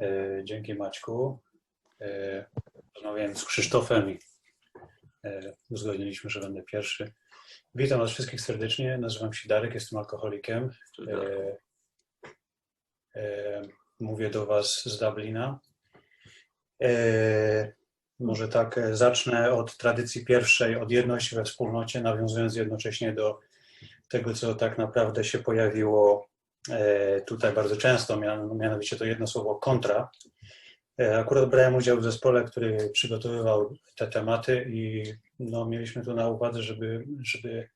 E, Dzięki Maćku. E, Rozmawiałem z Krzysztofem i e, uzgodniliśmy, że będę pierwszy. Witam Was wszystkich serdecznie. Nazywam się Darek, jestem alkoholikiem. E, e, Mówię do Was z Dublina. E, Może tak e, zacznę od tradycji pierwszej, od jedności we wspólnocie, nawiązując jednocześnie do tego, co tak naprawdę się pojawiło e, tutaj bardzo często, mian- mianowicie to jedno słowo kontra. E, Akurat brałem udział w zespole, który przygotowywał te tematy i no, mieliśmy tu na uwadze, żeby, żeby,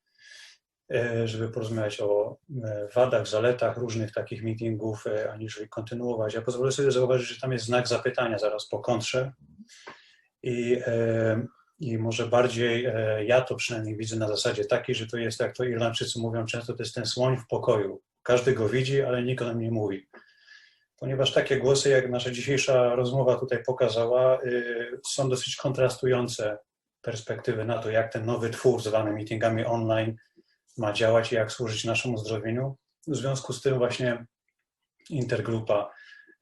e, żeby porozmawiać o e, wadach, zaletach różnych takich meetingów, e, aniżeli kontynuować. Ja pozwolę sobie zauważyć, że tam jest znak zapytania zaraz po kontrze i, e, i może bardziej e, ja to przynajmniej widzę na zasadzie takiej, że to jest, jak to Irlandczycy mówią często, to jest ten słoń w pokoju. Każdy go widzi, ale nikt o nim nie mówi ponieważ takie głosy, jak nasza dzisiejsza rozmowa tutaj pokazała, y, są dosyć kontrastujące perspektywy na to, jak ten nowy twór zwany meetingami online ma działać i jak służyć naszemu zdrowieniu. W związku z tym właśnie intergrupa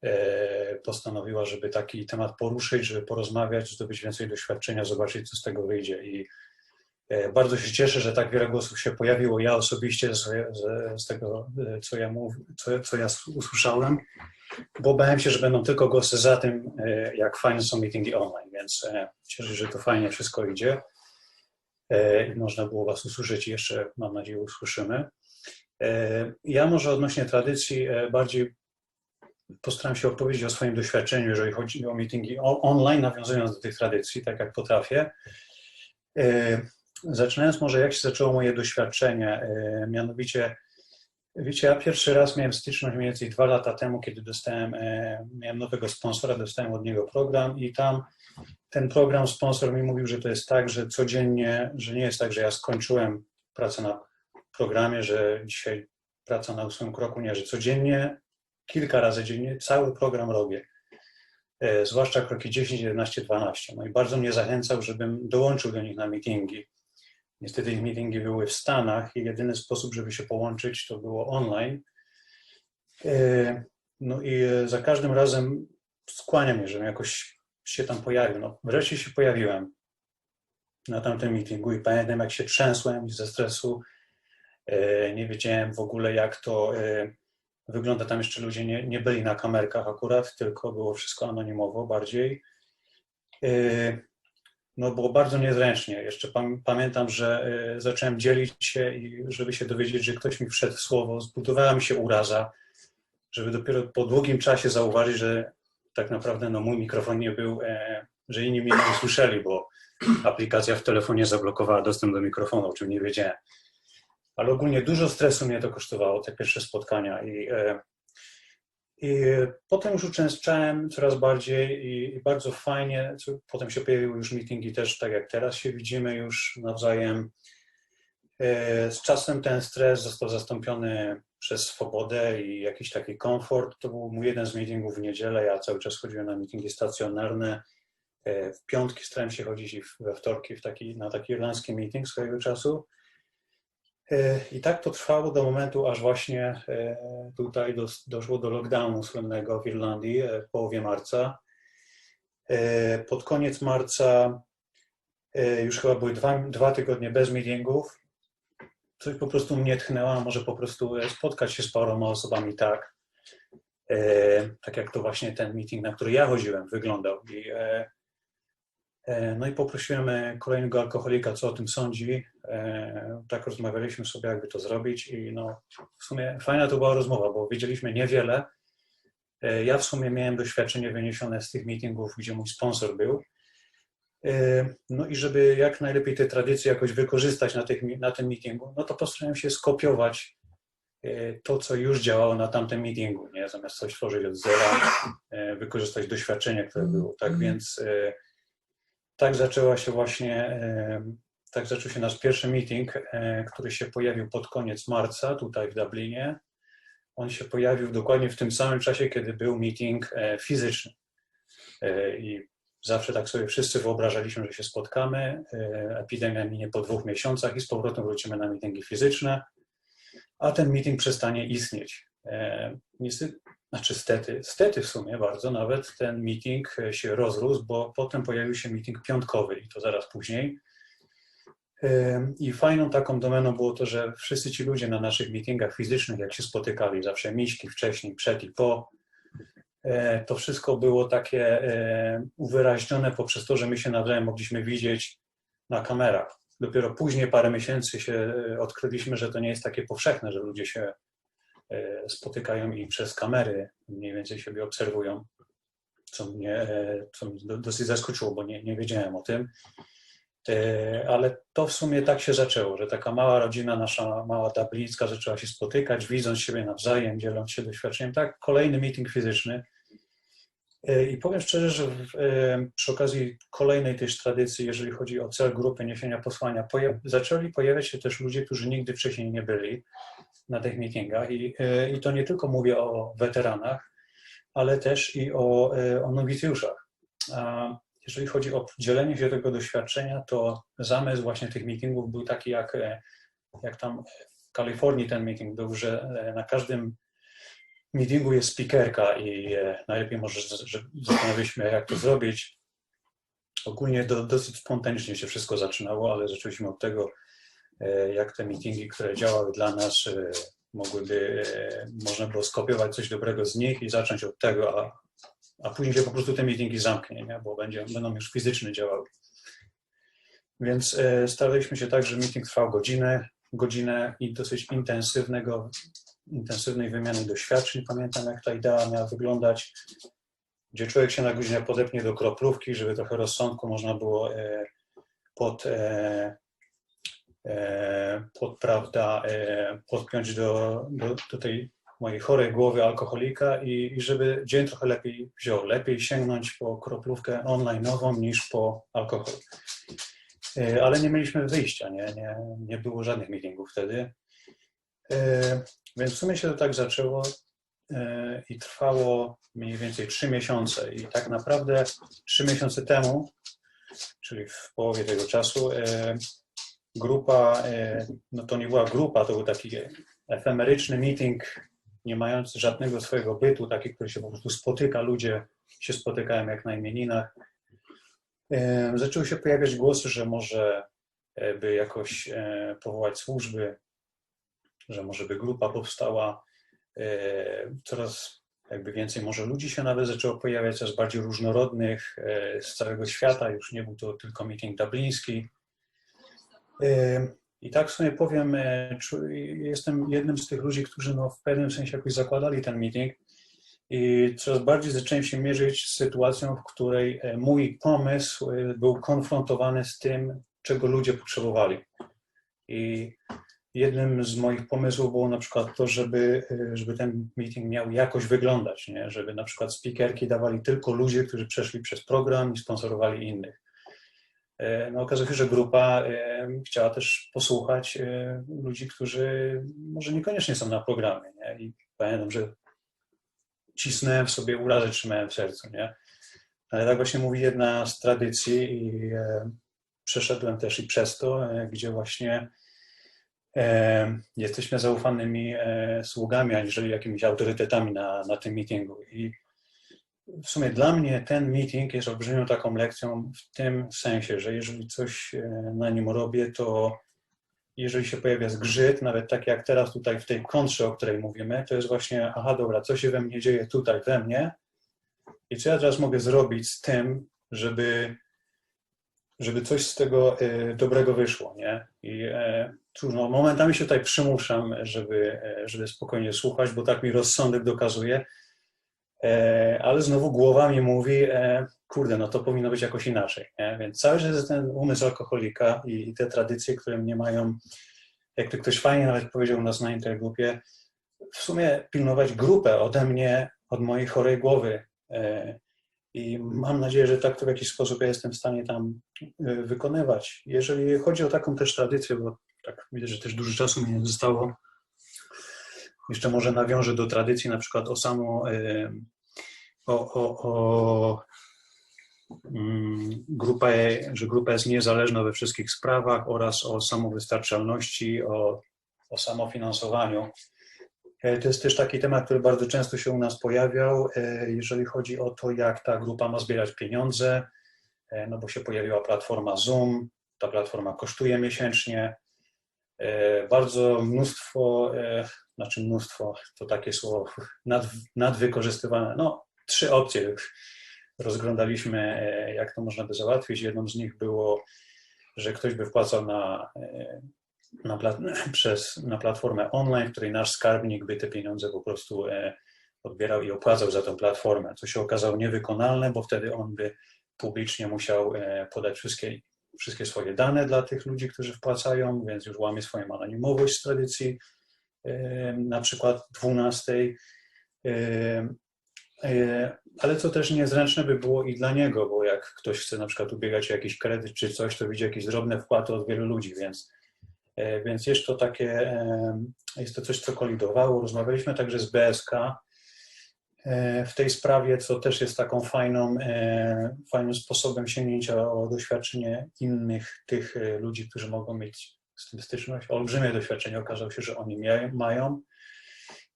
e, postanowiła, żeby taki temat poruszyć, żeby porozmawiać, zdobyć więcej doświadczenia, zobaczyć, co z tego wyjdzie. I bardzo się cieszę, że tak wiele głosów się pojawiło. Ja osobiście z, z, tego, e, co ja, mów, co, co ja usłyszałem, bo bałem się, że będą tylko głosy za tym, e, jak fajne są meetingi online, więc e, cieszę się, że to fajnie wszystko idzie. E, Można było Was usłyszeć i jeszcze, mam nadzieję, usłyszymy. E, Ja może odnośnie tradycji e, bardziej postaram się opowiedzieć o swoim doświadczeniu, jeżeli chodzi o meetingi online, nawiązując do tych tradycji, tak jak potrafię. Zaczynając może, jak się zaczęło moje doświadczenie, e, mianowicie Wiecie, ja pierwszy raz miałem styczność mniej więcej dwa lata temu, kiedy dostałem, e, miałem nowego sponsora, dostałem od niego program i tam ten program, sponsor mi mówił, że to jest tak, że codziennie, że nie jest tak, że ja skończyłem pracę na programie, że dzisiaj praca na ósmym kroku, nie, że codziennie, kilka razy dziennie cały program robię. E, Zwłaszcza kroki 10, 11, 12. No i bardzo mnie zachęcał, żebym dołączył do nich na meetingi. Niestety ich meetingi były w Stanach i jedyny sposób, żeby się połączyć, to było online. E, No i e, za każdym razem skłania mnie, żebym jakoś się tam pojawił. No, wreszcie się pojawiłem na tamtym meetingu i pamiętam, jak się trzęsłem ze stresu. E, Nie wiedziałem w ogóle, jak to wygląda. Tam jeszcze ludzie nie, nie byli na kamerkach akurat, tylko było wszystko anonimowo bardziej. No było bardzo niezręcznie. Jeszcze pam- pamiętam, że y, zacząłem dzielić się i żeby się dowiedzieć, że ktoś mi wszedł w słowo, zbudowała mi się uraza, żeby dopiero po długim czasie zauważyć, że tak naprawdę no, mój mikrofon nie był, e, że inni mnie nie usłyszeli, bo aplikacja w telefonie zablokowała dostęp do mikrofonu, o czym nie wiedziałem. Ale ogólnie dużo stresu mnie to kosztowało, te pierwsze spotkania i e, i potem już uczęszczałem coraz bardziej i, bardzo fajnie. Potem się pojawiły już meetingi też, tak jak teraz się widzimy już nawzajem. E, Z czasem ten stres został zastąpiony przez swobodę i jakiś taki komfort. To był mój jeden z meetingów w niedzielę. Ja cały czas chodziłem na meetingi stacjonarne. E, W piątki starałem się chodzić i we wtorki w taki, na taki irlandzki meeting swojego czasu. E, I tak to trwało do momentu, aż właśnie e, tutaj dos- doszło do lockdownu słynnego w Irlandii e, w połowie marca. Pod koniec marca już chyba były dwa, dwa tygodnie bez meetingów. Coś po prostu mnie tchnęło, a może po prostu spotkać się z paroma osobami tak, tak jak to właśnie ten meeting, na który ja chodziłem, wyglądał. I, no i poprosiłem kolejnego alkoholika, co o tym sądzi. E, Tak rozmawialiśmy sobie, jakby to zrobić i no, w sumie fajna to była rozmowa, bo wiedzieliśmy niewiele. E, Ja w sumie miałem doświadczenie wyniesione z tych meetingów, gdzie mój sponsor był. E, No i żeby jak najlepiej te tradycje jakoś wykorzystać na, tych, na tym meetingu, no to postarałem się skopiować to, co już działało na tamtym meetingu, nie? zamiast coś tworzyć od zera, wykorzystać doświadczenie, które było. Tak więc e, tak zaczęła się właśnie, tak zaczął się nasz pierwszy meeting, e, który się pojawił pod koniec marca tutaj w Dublinie. On się pojawił dokładnie w tym samym czasie, kiedy był meeting e, fizyczny. E, I zawsze tak sobie wszyscy wyobrażaliśmy, że się spotkamy. Epidemia minie po dwóch miesiącach i z powrotem wrócimy na meetingi fizyczne, a ten meeting przestanie istnieć. Niestety, znaczy stety, stety w sumie bardzo, nawet ten meeting się rozrósł, bo potem pojawił się meeting piątkowy i to zaraz później. I fajną taką domeną było to, że wszyscy ci ludzie na naszych meetingach fizycznych, jak się spotykali, zawsze miśki wcześniej, przed i po, e, to wszystko było takie e, uwyraźnione poprzez to, że my się nawzajem mogliśmy widzieć na kamerach. Dopiero później, parę miesięcy się e, odkryliśmy, że to nie jest takie powszechne, że ludzie się spotykają i przez kamery mniej więcej siebie obserwują, co mnie, co mnie dosyć zaskoczyło, bo nie, nie wiedziałem o tym. E, ale to w sumie tak się zaczęło, że taka mała rodzina, nasza mała tabliczka zaczęła się spotykać, widząc siebie nawzajem, dzieląc się doświadczeniem. Tak, kolejny meeting fizyczny. E, I powiem szczerze, że w, e, przy okazji kolejnej też tradycji, jeżeli chodzi o cel grupy niesienia posłania, zaczęli pojawiać się też ludzie, którzy nigdy wcześniej nie byli na tych meetingach. I, i to nie tylko mówię o weteranach, ale też i o, o nowicjuszach jeżeli chodzi o dzielenie się tego doświadczenia, to zamysł właśnie tych meetingów był taki, jak, e, jak tam w Kalifornii ten meeting był, że e, na każdym meetingu jest speakerka i e, najlepiej może zastanawialiśmy, jak to zrobić. Ogólnie do, dosyć spontanicznie się wszystko zaczynało, ale zaczęliśmy od tego, jak te meetingi, które działały dla nas, mogłyby, można było skopiować coś dobrego z nich i zacząć od tego, a a później się po prostu te meetingi zamknie, nie? bo będzie, będą już fizycznie działały. Więc e, staraliśmy się tak, że meeting trwał godzinę, godzinę i dosyć intensywnego, intensywnej wymiany doświadczeń. Pamiętam, jak ta idea miała wyglądać, gdzie człowiek się na godzinę podepnie do kroplówki, żeby trochę rozsądku można było e, pod, e, pod prawda, podpiąć do, do, do tej mojej chorej głowy alkoholika i, i żeby dzień trochę lepiej wziął. Lepiej sięgnąć po kroplówkę online'ową niż po alkohol. E, ale nie mieliśmy wyjścia, nie, nie, nie było żadnych meetingów wtedy. E, więc w sumie się to tak zaczęło e, i trwało mniej więcej trzy miesiące. I tak naprawdę trzy miesiące temu, czyli w połowie tego czasu, grupa, no to nie była grupa, to był taki efemeryczny meeting nie mający żadnego swojego bytu, taki, który się po prostu spotyka, ludzie się spotykają jak na imieninach. Zaczęły się pojawiać głosy, że może e, by jakoś e, powołać służby, że może by grupa powstała. E, coraz jakby więcej może ludzi się nawet zaczęło pojawiać, coraz bardziej różnorodnych z całego świata. Już nie był to tylko meeting dubliński. I tak w sumie powiem, e, jestem jednym z tych ludzi, którzy no w pewnym sensie jakoś zakładali ten meeting i coraz bardziej zacząłem się mierzyć z sytuacją, w której e, mój pomysł e, był konfrontowany z tym, czego ludzie potrzebowali. I jednym z moich pomysłów było na przykład to, żeby, żeby ten meeting miał jakoś wyglądać, nie? żeby na przykład speakerki dawali tylko ludzie, którzy przeszli przez program i sponsorowali innych. E, no, okazuje się, że grupa e, chciała też posłuchać e, ludzi, którzy może niekoniecznie są na programie. Nie? I pamiętam, że cisnąłem w sobie urazę, trzymałem w sercu. Nie? Ale tak właśnie mówi jedna z tradycji i przeszedłem też i przez to, gdzie właśnie jesteśmy zaufanymi sługami, aniżeli jakimiś autorytetami na, na tym meetingu. I w sumie dla mnie ten meeting jest olbrzymią taką lekcją w tym sensie, że jeżeli coś e, na nim robię, to jeżeli się pojawia zgrzyt, nawet tak jak teraz tutaj w tej kontrze, o której mówimy, to jest właśnie, aha, dobra, co się we mnie dzieje tutaj, we mnie i co ja teraz mogę zrobić z tym, żeby, żeby coś z tego e, dobrego wyszło, nie? I e, cóż, no, momentami się tutaj przymuszam, żeby, żeby spokojnie słuchać, bo tak mi rozsądek dokazuje, E, ale znowu głowa mi mówi, e, kurde, no to powinno być jakoś inaczej. Nie? Więc cały czas jest ten umysł alkoholika i te tradycje, które mnie mają, jak to ktoś fajnie nawet powiedział nas na intergrupie, w sumie pilnować grupę ode mnie, od mojej chorej głowy. E, I mam nadzieję, że tak to w jakiś sposób ja jestem w stanie tam wykonywać. Jeżeli chodzi o taką też tradycję, bo tak widzę, że też dużo czasu mi nie zostało, jeszcze może nawiążę do tradycji na przykład o samo o, o, o mm, grupę, że grupa jest niezależna we wszystkich sprawach oraz o samowystarczalności, o, o samofinansowaniu. E, to jest też taki temat, który bardzo często się u nas pojawiał, e, jeżeli chodzi o to, jak ta grupa ma zbierać pieniądze, e, no bo się pojawiła platforma Zoom, ta platforma kosztuje miesięcznie. Bardzo mnóstwo, znaczy mnóstwo, to takie słowo nad, nadwykorzystywane, no trzy opcje rozglądaliśmy, jak to można by załatwić. Jedną z nich było, że ktoś by wpłacał na na, przez, na platformę online, w której nasz skarbnik by te pieniądze po prostu e, odbierał i opłacał za tę platformę, co się okazało niewykonalne, bo wtedy on by publicznie musiał e, podać wszystkie, wszystkie swoje dane dla tych ludzi, którzy wpłacają, więc już łamie swoją anonimowość z tradycji e, na przykład 12. Ale co też niezręczne by było i dla niego, bo jak ktoś chce na przykład ubiegać o jakiś kredyt czy coś, to widzi jakieś drobne wpłaty od wielu ludzi, więc E, więc jest to takie, e, jest to coś, co kolidowało. Rozmawialiśmy także z BSK e, w tej sprawie, co też jest taką fajną, fajnym sposobem sięgnięcia o doświadczenie innych tych ludzi, którzy mogą mieć styczność. Olbrzymie doświadczenie okazało się, że oni mają.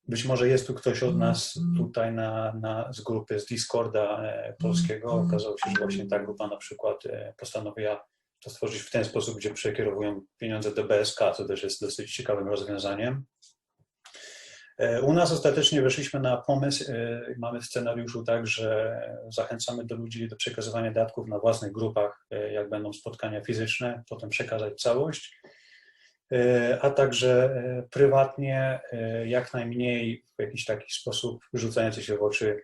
Być może jest tu ktoś od nas tutaj na, na, z grupy, z Discorda polskiego. Okazało się, że właśnie ta grupa na przykład postanowiła to stworzyć w ten sposób, gdzie przekierowują pieniądze do BSK, co też jest dosyć ciekawym rozwiązaniem. E, u nas ostatecznie weszliśmy na pomysł, e, mamy w scenariuszu tak, że zachęcamy do ludzi do przekazywania datków na własnych grupach, e, jak będą spotkania fizyczne, potem przekazać całość, a także prywatnie jak najmniej w jakiś taki sposób rzucający się w oczy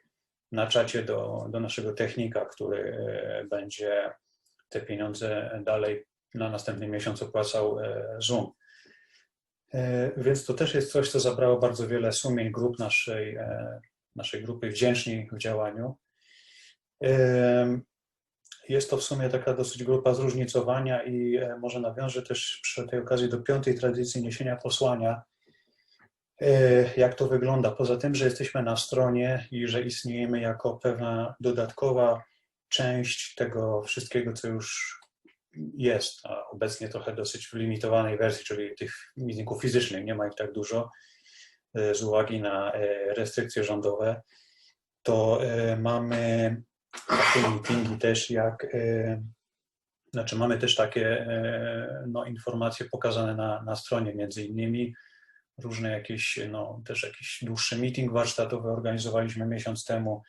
na czacie do, do naszego technika, który będzie te pieniądze dalej na następny miesiąc opłacał e, Zoom. E, więc to też jest coś, co zabrało bardzo wiele sumień grup naszej, e, naszej grupy wdzięczni w działaniu. Jest to w sumie taka dosyć grupa zróżnicowania i może nawiążę też przy tej okazji do piątej tradycji niesienia posłania. Jak to wygląda? Poza tym, że jesteśmy na stronie i że istniejemy jako pewna dodatkowa część tego wszystkiego, co już jest, a obecnie trochę dosyć w limitowanej wersji, czyli tych meetingów fizycznych, nie ma ich tak dużo e, z uwagi na e, restrykcje rządowe, to e, mamy takie meetingi też jak, znaczy mamy też takie no, informacje pokazane na, na stronie między innymi, różne jakieś, no też jakiś dłuższy meeting warsztatowy organizowaliśmy miesiąc temu,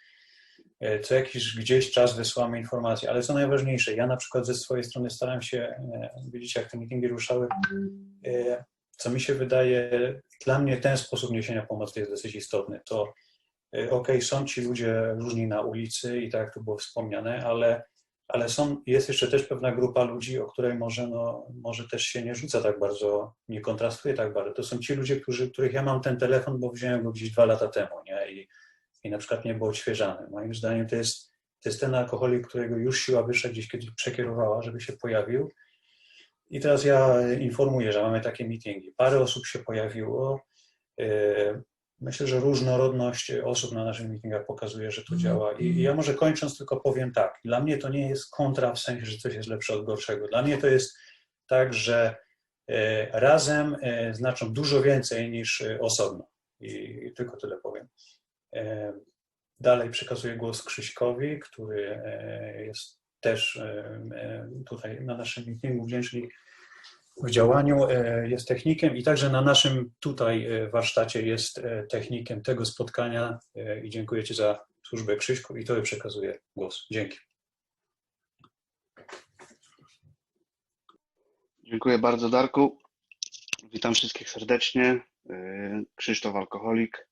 E, co jakiś gdzieś czas wysyłamy informacje, ale co najważniejsze, ja na przykład ze swojej strony staram się, e, widzicie jak te meetingi ruszały, e, co mi się wydaje, dla mnie ten sposób niesienia pomocy jest dosyć istotny. To ok, są ci ludzie różni na ulicy i tak jak tu było wspomniane, ale, ale są, jest jeszcze też pewna grupa ludzi, o której może, no, może też się nie rzuca tak bardzo, nie kontrastuje tak bardzo. To są ci ludzie, którzy, których ja mam ten telefon, bo wziąłem go gdzieś dwa lata temu, nie? I, i na przykład nie był odświeżany. Moim zdaniem to jest, to jest ten alkoholik, którego już siła wyższa gdzieś kiedyś przekierowała, żeby się pojawił. I teraz ja informuję, że mamy takie meetingi. Parę osób się pojawiło. E, myślę, że różnorodność osób na naszych meetingach pokazuje, że to mhm. działa. I ja może kończąc tylko powiem tak. Dla mnie to nie jest kontra w sensie, że coś jest lepsze od gorszego. Dla mnie to jest tak, że e, razem e, znaczą dużo więcej niż osobno. I tylko tyle powiem. E, dalej przekazuję głos Krzyśkowi, który e, jest też e, tutaj na naszym meetingu wdzięczny w działaniu, jest technikiem i także na naszym tutaj warsztacie jest technikiem tego spotkania i dziękuję Ci za służbę Krzyśku i Tobie przekazuję głos. Dzięki. Dziękuję bardzo Darku. Witam wszystkich serdecznie. Krzysztof Alkoholik.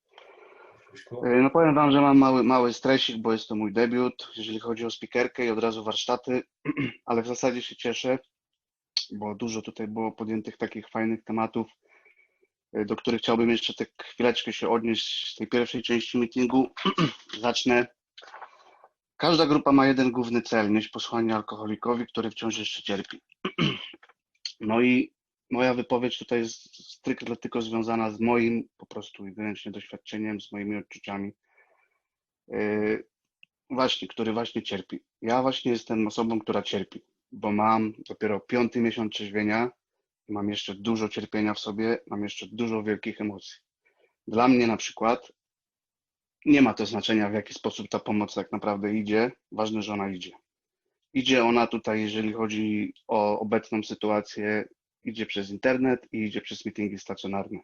E, no powiem Wam, że mam mały, mały stresik, bo jest to mój debiut, jeżeli chodzi o spikerkę i od razu warsztaty, ale w zasadzie się cieszę, bo dużo tutaj było podjętych takich fajnych tematów, e, do których chciałbym jeszcze tak chwileczkę się odnieść z tej pierwszej części meetingu. Zacznę. Każda grupa ma jeden główny cel, nieść posłanie alkoholikowi, który wciąż jeszcze cierpi. No i moja wypowiedź tutaj jest stricte tylko związana z moim po prostu i wyłącznie doświadczeniem, z moimi odczuciami. Yy, właśnie, który właśnie cierpi. Ja właśnie jestem osobą, która cierpi, bo mam dopiero piąty miesiąc trzeźwienia, mam jeszcze dużo cierpienia w sobie, mam jeszcze dużo wielkich emocji. Dla mnie na przykład nie ma to znaczenia, w jaki sposób ta pomoc tak naprawdę idzie. Ważne, że ona idzie. Idzie ona tutaj, jeżeli chodzi o obecną sytuację, idzie przez internet i idzie przez meetingi stacjonarne,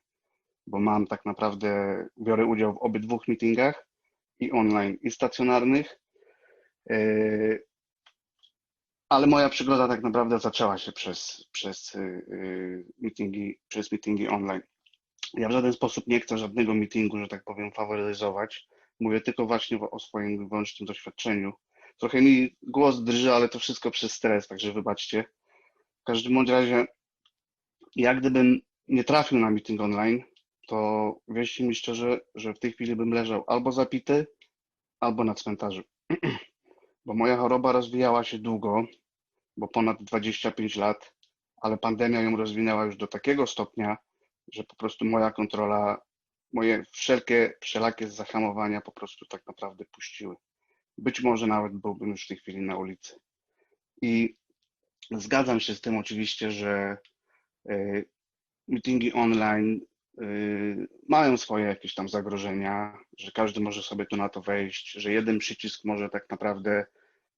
bo mam tak naprawdę, biorę udział w obydwu meetingach i online, i stacjonarnych. Yy, Ale moja przygoda tak naprawdę zaczęła się przez, przez yy, meetingi, przez meetingi online. Ja w żaden sposób nie chcę żadnego meetingu, że tak powiem, faworyzować. Mówię tylko właśnie o swoim wyłącznym doświadczeniu. Trochę mi głos drży, ale to wszystko przez stres, także wybaczcie. W każdym bądź razie, jak gdybym nie trafił na meeting online, to wierzcie mi szczerze, że w tej chwili bym leżał albo zapity, albo na cmentarzu. Bo moja choroba rozwijała się długo, bo ponad 25 lat, ale pandemia ją rozwinęła już do takiego stopnia, że po prostu moja kontrola, moje wszelkie, wszelakie zahamowania po prostu tak naprawdę puściły. Być może nawet byłbym już w tej chwili na ulicy. I zgadzam się z tym oczywiście, że y, meetingi online y, mają swoje jakieś tam zagrożenia, że każdy może sobie tu na to wejść, że jeden przycisk może tak naprawdę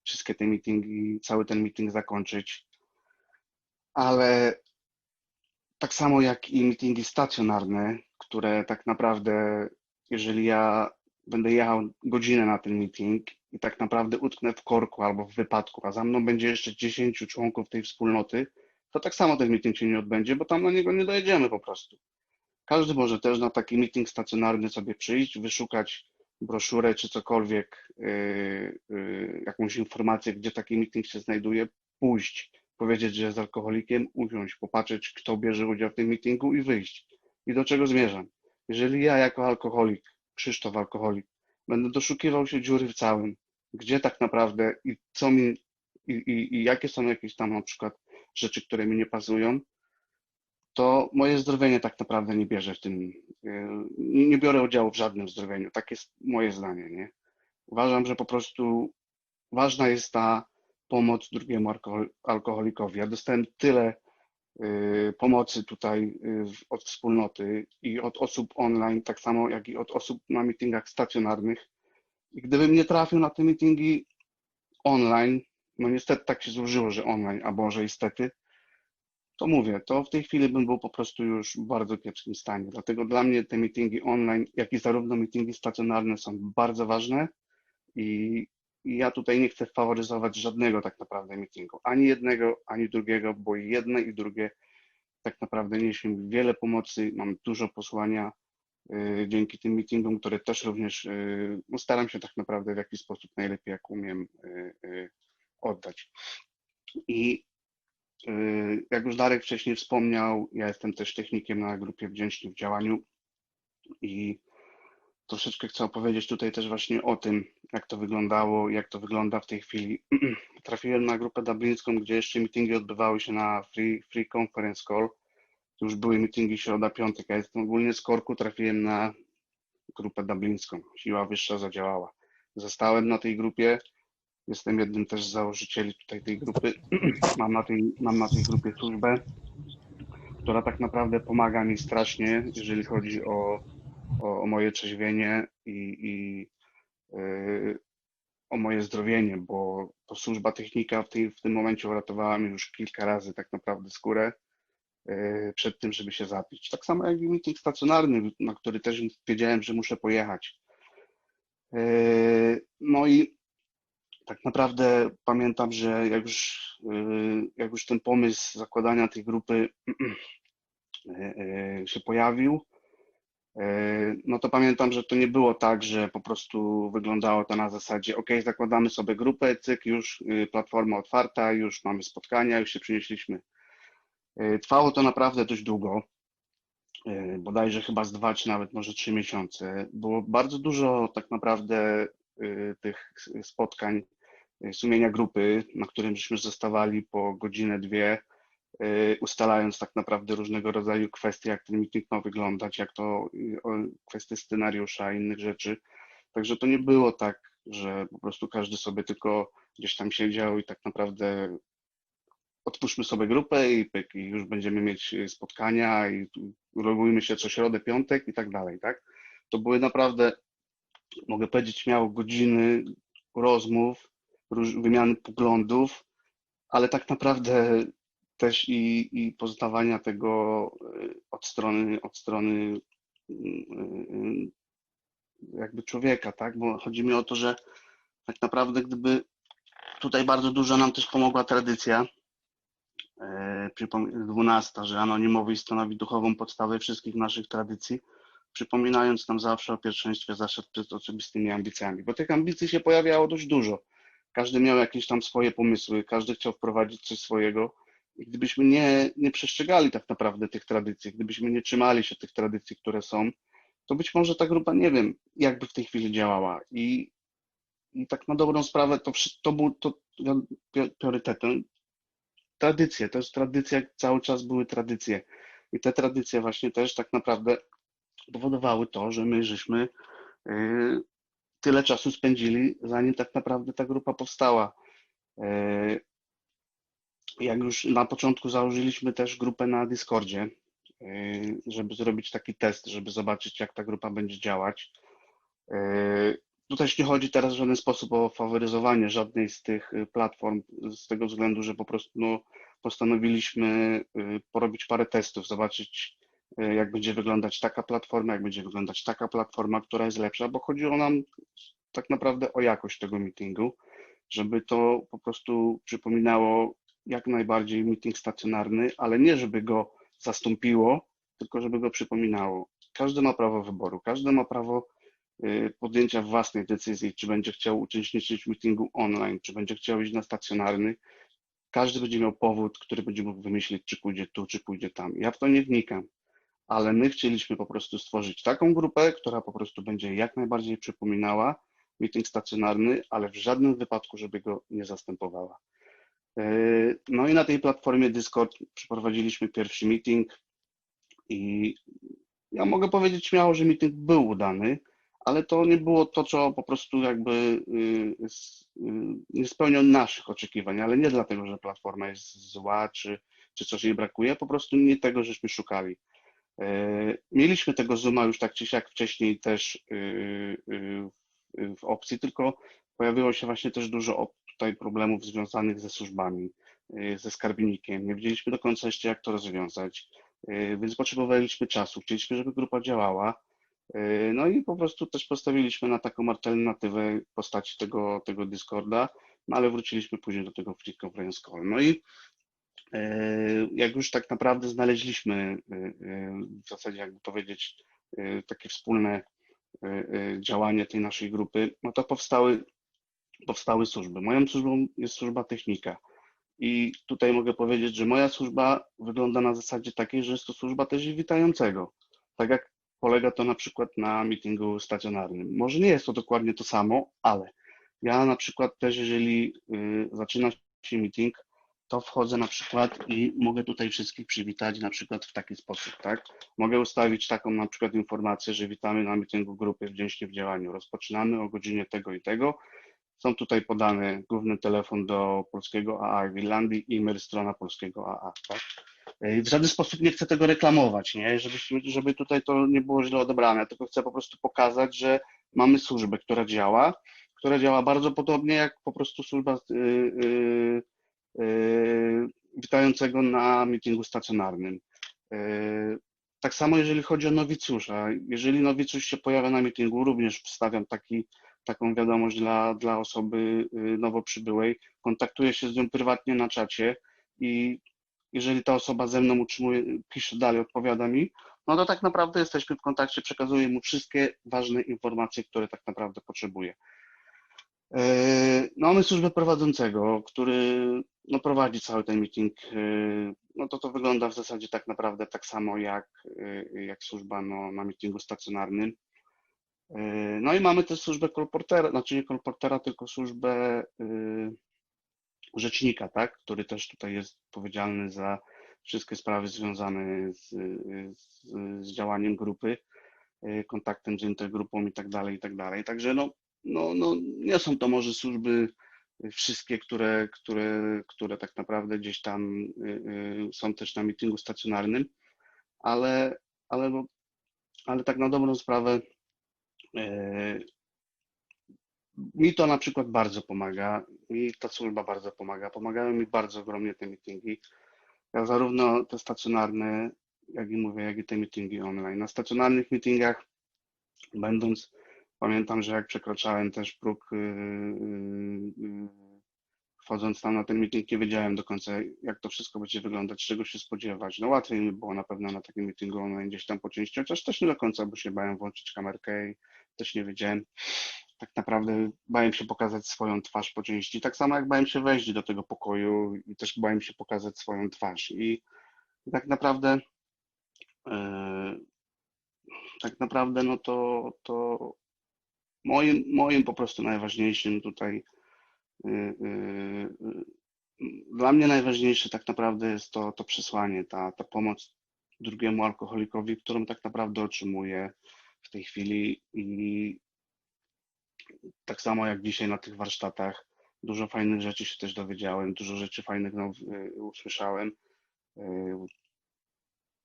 wszystkie te meetingi, cały ten meeting zakończyć. Ale tak samo jak i meetingi stacjonarne, które tak naprawdę, jeżeli ja będę jechał godzinę na ten meeting i tak naprawdę utknę w korku albo w wypadku, a za mną będzie jeszcze 10 członków tej wspólnoty, to tak samo ten meeting się nie odbędzie, bo tam na niego nie dojedziemy po prostu. Każdy może też na taki meeting stacjonarny sobie przyjść, wyszukać broszurę czy cokolwiek, yy, yy, jakąś informację, gdzie taki meeting się znajduje, pójść, powiedzieć, że jest alkoholikiem, usiąść, popatrzeć, kto bierze udział w tym meetingu i wyjść. I do czego zmierzam? Jeżeli ja jako alkoholik, Krzysztof alkoholik, będę doszukiwał się dziury w całym, gdzie tak naprawdę i co mi, i, i, i jakie są jakieś tam na przykład rzeczy, które mi nie pasują, to moje zdrowienie tak naprawdę nie bierze w tym, yy, nie biorę udziału w żadnym zdrowieniu. Tak jest moje zdanie, nie? Uważam, że po prostu ważna jest ta pomoc drugiemu alkohol- alkoholikowi. Ja dostałem tyle yy, pomocy tutaj w- od wspólnoty i od osób online, tak samo jak i od osób na meetingach stacjonarnych. I gdybym nie trafił na te meetingi online, no niestety tak się złożyło, że online, a może niestety, to mówię, to w tej chwili bym był po prostu już w bardzo kiepskim stanie. Dlatego dla mnie te meetingi online, jak i zarówno meetingi stacjonarne są bardzo ważne i ja tutaj nie chcę faworyzować żadnego tak naprawdę meetingu. Ani jednego, ani drugiego, bo jedne i drugie tak naprawdę niesie mi wiele pomocy, mam dużo posłania y, dzięki tym meetingom, które też również y, no staram się tak naprawdę w jakiś sposób najlepiej jak umiem y, y, oddać. I jak już Darek wcześniej wspomniał, ja jestem też technikiem na grupie Wdzięczni w działaniu i troszeczkę chcę opowiedzieć tutaj też właśnie o tym, jak to wyglądało, jak to wygląda w tej chwili. Trafiłem na grupę dublińską, gdzie jeszcze meetingi odbywały się na Free, free Conference Call. Już były meetingi środa, piątek. Ja jestem ogólnie z Korku, trafiłem na grupę dublińską. Siła wyższa zadziałała. Zostałem na tej grupie. Jestem jednym też z założycieli tutaj tej grupy. Mam na tej, mam na tej grupie służbę, która tak naprawdę pomaga mi strasznie, jeżeli chodzi o, o, o moje trzeźwienie i, i yy, o moje zdrowienie, bo to służba technika w, tej, w tym momencie uratowała mi już kilka razy tak naprawdę skórę yy, przed tym, żeby się zapić. Tak samo jak i meeting stacjonarny, na który też wiedziałem, że muszę pojechać. Yy, No i tak naprawdę pamiętam, że jak już, yy, jak już ten pomysł zakładania tej grupy yy, yy, się pojawił, no to pamiętam, że to nie było tak, że po prostu wyglądało to na zasadzie, ok, zakładamy sobie grupę, cyk, już platforma otwarta, już mamy spotkania, już się przynieśliśmy. Trwało to naprawdę dość długo, bodajże chyba z dwa czy nawet może trzy miesiące. Było bardzo dużo tak naprawdę tych spotkań, sumienia grupy, na którym żeśmy zostawali po godzinę, dwie, yy, ustalając tak naprawdę różnego rodzaju kwestie, jak ten meeting ma wyglądać, jak to o- kwestie scenariusza i innych rzeczy. Także to nie było tak, że po prostu każdy sobie tylko gdzieś tam siedział i tak naprawdę otwórzmy sobie grupę i, pyk, i już będziemy mieć y, spotkania i logujmy się co środę, piątek i tak dalej, tak? To były naprawdę, mogę powiedzieć śmiało, godziny rozmów, wymiany poglądów, ale tak naprawdę też i, i poznawania tego y, od strony, od strony y, y, jakby człowieka, tak? Bo chodzi mi o to, że tak naprawdę gdyby tutaj bardzo dużo nam też pomogła tradycja, e, 12, że anonimowość stanowi duchową podstawę wszystkich naszych tradycji, przypominając nam zawsze o pierwszeństwie zaszedł przed osobistymi ambicjami, bo tych ambicji się pojawiało dość dużo. Każdy miał jakieś tam swoje pomysły, każdy chciał wprowadzić coś swojego. I gdybyśmy nie, nie przestrzegali tak naprawdę tych tradycji, gdybyśmy nie trzymali się tych tradycji, które są, to być może ta grupa, nie wiem, jakby w tej chwili działała. I, i tak na dobrą sprawę to, to był to priorytetem. Tradycje, to jest tradycja, cały czas były tradycje. I te tradycje właśnie też tak naprawdę powodowały to, że my żeśmy y, tyle czasu spędzili, zanim tak naprawdę ta grupa powstała. Y, Jak już na początku założyliśmy też grupę na Discordzie, y, żeby zrobić taki test, żeby zobaczyć, jak ta grupa będzie działać. Y, Tu też nie chodzi teraz w żaden sposób o faworyzowanie żadnej z tych platform, z tego względu, że po prostu no, postanowiliśmy porobić parę testów, zobaczyć, jak będzie wyglądać taka platforma, jak będzie wyglądać taka platforma, która jest lepsza, bo chodziło nam tak naprawdę o jakość tego meetingu, żeby to po prostu przypominało jak najbardziej meeting stacjonarny, ale nie żeby go zastąpiło, tylko żeby go przypominało. Każdy ma prawo wyboru, każdy ma prawo y, podjęcia własnej decyzji, czy będzie chciał uczestniczyć w meetingu online, czy będzie chciał iść na stacjonarny. Każdy będzie miał powód, który będzie mógł wymyślić, czy pójdzie tu, czy pójdzie tam. Ja w to nie wnikam, ale my chcieliśmy po prostu stworzyć taką grupę, która po prostu będzie jak najbardziej przypominała meeting stacjonarny, ale w żadnym wypadku, żeby go nie zastępowała. Yy, No i na tej platformie Discord przeprowadziliśmy pierwszy meeting i ja mogę powiedzieć śmiało, że meeting był udany, ale to nie było to, co po prostu jakby s- yy, nie spełniał naszych oczekiwań, ale nie dlatego, że platforma jest zła, czy, czy coś jej brakuje, po prostu nie tego, żeśmy szukali. Yy, Mieliśmy tego Zooma już tak czy siak wcześniej też yy, yy, w- w opcji, tylko pojawiło się właśnie też dużo tutaj problemów związanych ze służbami, ze skarbnikiem. Nie wiedzieliśmy do końca jeszcze, jak to rozwiązać, więc potrzebowaliśmy czasu. Chcieliśmy, żeby grupa działała. No i po prostu też postawiliśmy na taką alternatywę w postaci tego, tego Discorda, no ale wróciliśmy później do tego Free Conference Call. No i jak już tak naprawdę znaleźliśmy yy, yy, w zasadzie, jakby powiedzieć, takie wspólne działanie tej naszej grupy, no to powstały, powstały służby. Moją służbą jest służba technika. I tutaj mogę powiedzieć, że moja służba wygląda na zasadzie takiej, że jest to służba też i witającego. Tak jak polega to na przykład na meetingu stacjonarnym. Może nie jest to dokładnie to samo, ale ja na przykład też, jeżeli y, zaczyna się meeting, to wchodzę na przykład i mogę tutaj wszystkich przywitać na przykład w taki sposób, tak? Mogę ustawić taką na przykład informację, że witamy na meetingu grupy Wdzięcznie w działaniu. Rozpoczynamy o godzinie tego i tego. Są tutaj podane główny telefon do polskiego AA w Irlandii, e-mail strona polskiego AA, tak? W żaden sposób nie chcę tego reklamować, nie? Żeby, żeby tutaj to nie było źle odebrane, tylko chcę po prostu pokazać, że mamy służbę, która działa, która działa bardzo podobnie jak po prostu służba y, y, y, witającego na meetingu stacjonarnym. Y, Tak samo jeżeli chodzi o nowicjusza. Jeżeli nowicjusz się pojawia na meetingu, również wstawiam taki, taką wiadomość dla, dla osoby y, nowo przybyłej, kontaktuję się z nią prywatnie na czacie i jeżeli ta osoba ze mną utrzymuje, pisze dalej, odpowiada mi, no to tak naprawdę jesteśmy w kontakcie, przekazuję mu wszystkie ważne informacje, które tak naprawdę potrzebuje. No, mamy służbę prowadzącego, który no, prowadzi cały ten meeting. e, No to to wygląda w zasadzie tak naprawdę tak samo jak, e, jak służba no, na meetingu stacjonarnym. E, No i mamy też służbę kolportera, znaczy nie kolportera, tylko służbę rzecznika, tak, który też tutaj jest odpowiedzialny za wszystkie sprawy związane z, z, z działaniem grupy, y, kontaktem z intergrupą i tak dalej, i tak dalej. Także no, no, no nie są to może służby wszystkie, które, które, które tak naprawdę gdzieś tam y, y, są też na meetingu stacjonarnym, ale, ale, bo- ale tak na dobrą sprawę e, mi to na przykład bardzo pomaga, mi ta służba bardzo pomaga, pomagają mi bardzo ogromnie te meetingi. Ja zarówno te stacjonarne, jak i mówię, jak i te meetingi online. Na stacjonarnych meetingach będąc, pamiętam, że jak przekraczałem też próg, yy, yy, yy, wchodząc tam na ten meeting, nie wiedziałem do końca, jak to wszystko będzie wyglądać, czego się spodziewać. No łatwiej mi było na pewno na takim meetingu online gdzieś tam po części, chociaż też nie do końca, bo się bałem włączyć kamerkę i też nie wiedziałem. Tak naprawdę bałem się pokazać swoją twarz po części, tak samo jak bałem się wejść do tego pokoju i też bałem się pokazać swoją twarz. I tak naprawdę tak naprawdę no to, to moim, moim po prostu najważniejszym tutaj y, y, y, dla mnie najważniejsze tak naprawdę jest to, to przesłanie, ta, ta pomoc drugiemu alkoholikowi, którą tak naprawdę otrzymuję w tej chwili i tak samo jak dzisiaj na tych warsztatach dużo fajnych rzeczy się też dowiedziałem, dużo rzeczy fajnych no, usłyszałem.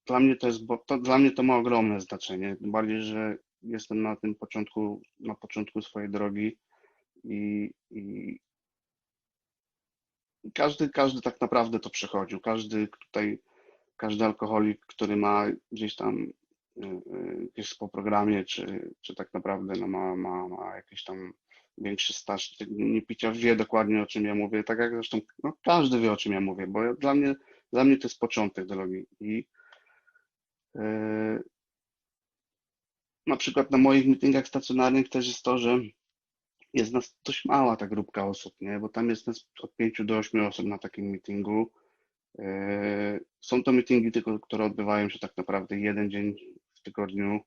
Dla mnie to jest, bo to, dla mnie to ma ogromne znaczenie, bardziej, że jestem na tym początku, na początku swojej drogi i, i każdy, każdy tak naprawdę to przechodził. Każdy tutaj, każdy alkoholik, który ma gdzieś tam y, y, gdzieś po programie, czy, czy tak naprawdę no ma, ma, ma jakiś tam większy staż nie picia, wie dokładnie o czym ja mówię. Tak jak zresztą no, każdy wie o czym ja mówię, bo ja, dla mnie, dla mnie to jest początek drogi i Yy, Na przykład na moich meetingach stacjonarnych też jest to, że jest nas dość mała ta grupka osób, nie? Bo tam jest nas od 5 do 8 osób na takim meetingu. Yy, Są to meetingi tylko, które odbywają się tak naprawdę jeden dzień w tygodniu.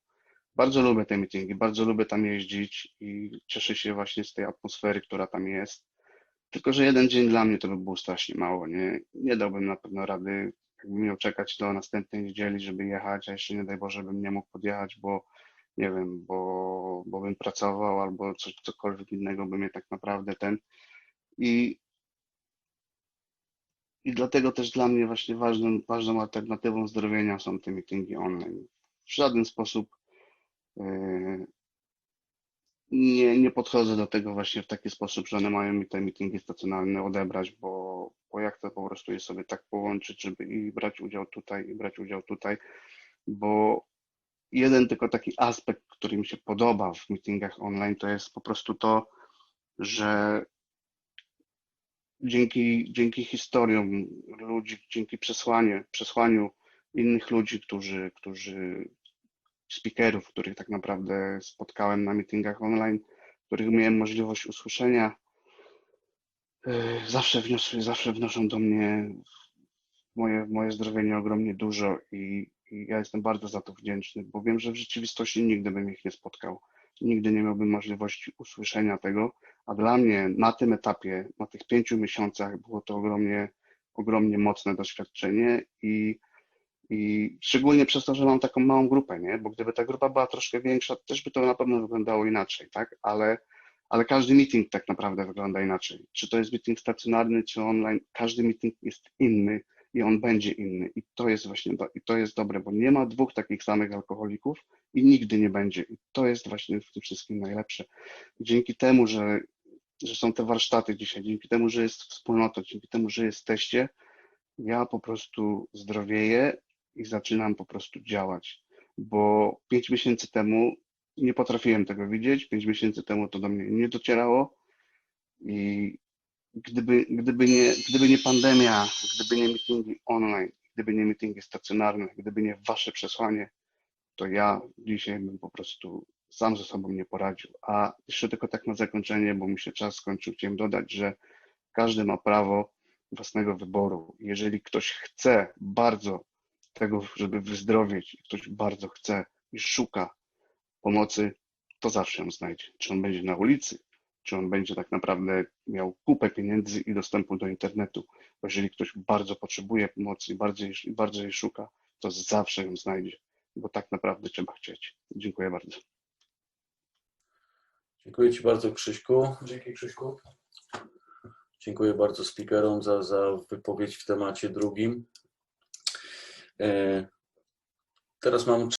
Bardzo lubię te meetingi, bardzo lubię tam jeździć i cieszę się właśnie z tej atmosfery, która tam jest. Tylko, że jeden dzień dla mnie to by było strasznie mało, nie? Nie dałbym na pewno rady jakbym miał czekać do następnej niedzieli, żeby jechać, a jeszcze nie daj Boże bym nie mógł podjechać, bo nie wiem, bo, bo bym pracował albo coś, cokolwiek innego by mnie tak naprawdę ten i i dlatego też dla mnie właśnie ważną, ważną alternatywą zdrowienia są te meetingi online. W żaden sposób yy, nie, nie podchodzę do tego właśnie w taki sposób, że one mają mi te meetingi stacjonarne odebrać, bo, bo ja chcę po prostu je sobie tak połączyć, żeby i brać udział tutaj, i brać udział tutaj, bo jeden tylko taki aspekt, który mi się podoba w meetingach online, to jest po prostu to, że dzięki, dzięki historiom ludzi, dzięki przesłaniu, przesłaniu innych ludzi, którzy, którzy speakerów, których tak naprawdę spotkałem na meetingach online, których miałem możliwość usłyszenia, yy, zawsze, wniosły, zawsze wnoszą do mnie moje, moje zdrowienie ogromnie dużo i, i ja jestem bardzo za to wdzięczny, bo wiem, że w rzeczywistości nigdy bym ich nie spotkał. Nigdy nie miałbym możliwości usłyszenia tego, a dla mnie na tym etapie, na tych pięciu miesiącach było to ogromnie, ogromnie mocne doświadczenie i i szczególnie przez to, że mam taką małą grupę, nie? Bo gdyby ta grupa była troszkę większa, też by to na pewno wyglądało inaczej, tak? Ale, ale każdy meeting tak naprawdę wygląda inaczej. Czy to jest meeting stacjonarny, czy online, każdy meeting jest inny i on będzie inny. I to jest właśnie, do, i to jest dobre, bo nie ma dwóch takich samych alkoholików i nigdy nie będzie. I to jest właśnie w tym wszystkim najlepsze. Dzięki temu, że, że są te warsztaty dzisiaj, dzięki temu, że jest wspólnota, dzięki temu, że jesteście, ja po prostu zdrowieję i zaczynam po prostu działać, bo pięć miesięcy temu nie potrafiłem tego widzieć, pięć miesięcy temu to do mnie nie docierało i gdyby, gdyby, nie, gdyby nie pandemia, gdyby nie meetingi online, gdyby nie meetingi stacjonarne, gdyby nie wasze przesłanie, to ja dzisiaj bym po prostu sam ze sobą nie poradził. A jeszcze tylko tak na zakończenie, bo mi się czas skończył, chciałem dodać, że każdy ma prawo własnego wyboru. Jeżeli ktoś chce bardzo tego, żeby wyzdrowieć, ktoś bardzo chce i szuka pomocy, to zawsze ją znajdzie. Czy on będzie na ulicy, czy on będzie tak naprawdę miał kupę pieniędzy i dostępu do internetu. Bo jeżeli ktoś bardzo potrzebuje pomocy i bardzo, bardzo jej szuka, to zawsze ją znajdzie, bo tak naprawdę trzeba chcieć. Dziękuję bardzo. Dziękuję Ci bardzo, Krzyśku. Dzięki Krzyśku. Dziękuję bardzo speakerom za, za wypowiedź w temacie drugim. E, Teraz mam